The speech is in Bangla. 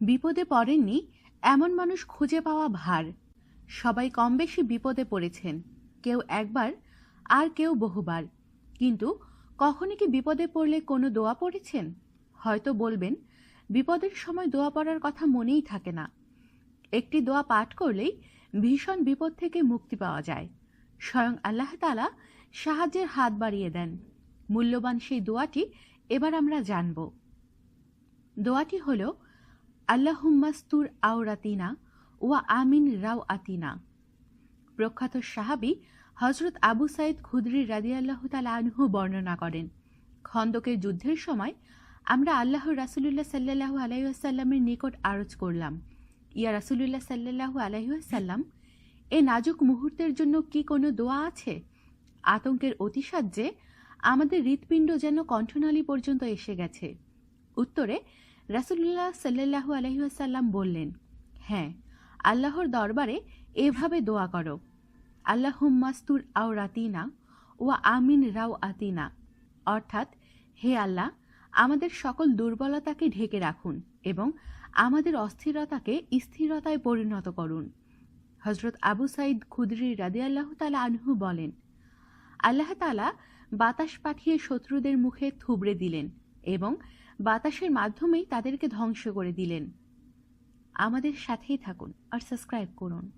বিপদে পড়েননি, এমন মানুষ খুঁজে পাওয়া ভার। সবাই কম বেশি বিপদে পড়েছেন। কেউ একবার, আর কেউ বহুবার। কিন্তু কখনই কি বিপদে পড়লে কোনো দোয়া পড়েছেন? হয়তো বলবেন, বিপদের সময় দোয়া পড়ার কথা মনেই থাকে না। একটি দোয়া পাঠ করলেই ভীষণ বিপদ থেকে মুক্তি পাওয়া যায়। স্বয়ং আল্লাহ তালা সাহায্যের হাত বাড়িয়ে দেন। মূল্যবান সেই দোয়াটি এবার আমরা জানব। দোয়াটি হল আল্লাহুম্মাস্তুর আওরাতিনা ওয়া আমিন রাও আতিনা প্রখ্যাত সাহাবি হজরত আবু সাইদ খুদরি রাদিয়াল্লাহ তালা আনহু বর্ণনা করেন, খন্দকের যুদ্ধের সময় আমরা আল্লাহ রাসুলুল্লাহ সাল্লাহু আলাইসাল্লামের নিকট আরজ করলাম। ইয়া রাসুলুল্লাহ সাল্লাহু আলাইসাল্লাম এ নাজুক মুহূর্তের জন্য কি কোনো দোয়া আছে? আতঙ্কের অতিসাহ্যে আমাদের হৃৎপিণ্ড যেন কণ্ঠনালী পর্যন্ত এসে গেছে। উত্তরে রাসুলুল্লাহ সাল্লাহু আলহিহাসাল্লাম বললেন হ্যাঁ আল্লাহর দরবারে এভাবে দোয়া করো। আল্লাহুম্মাস্তুর আও রাতিনা ও আমিন রাও আতিনা অর্থাৎ, হে আল্লাহ, আমাদের সকল দুর্বলতাকে ঢেকে রাখুন এবং আমাদের অস্থিরতাকে স্থিরতায় পরিণত করুন। হজরত আবু সাইদ খুদরি রাদি আল্লাহ তালা আনহু বলেন, আল্লাহ তালা বাতাস পাঠিয়ে শত্রুদের মুখে থুবড়ে দিলেন। এবং বাতাসের মাধ্যমেই তাদেরকে ধ্বংস করে দিলেন। আমাদের সাথেই থাকুন আর সাবস্ক্রাইব করুন।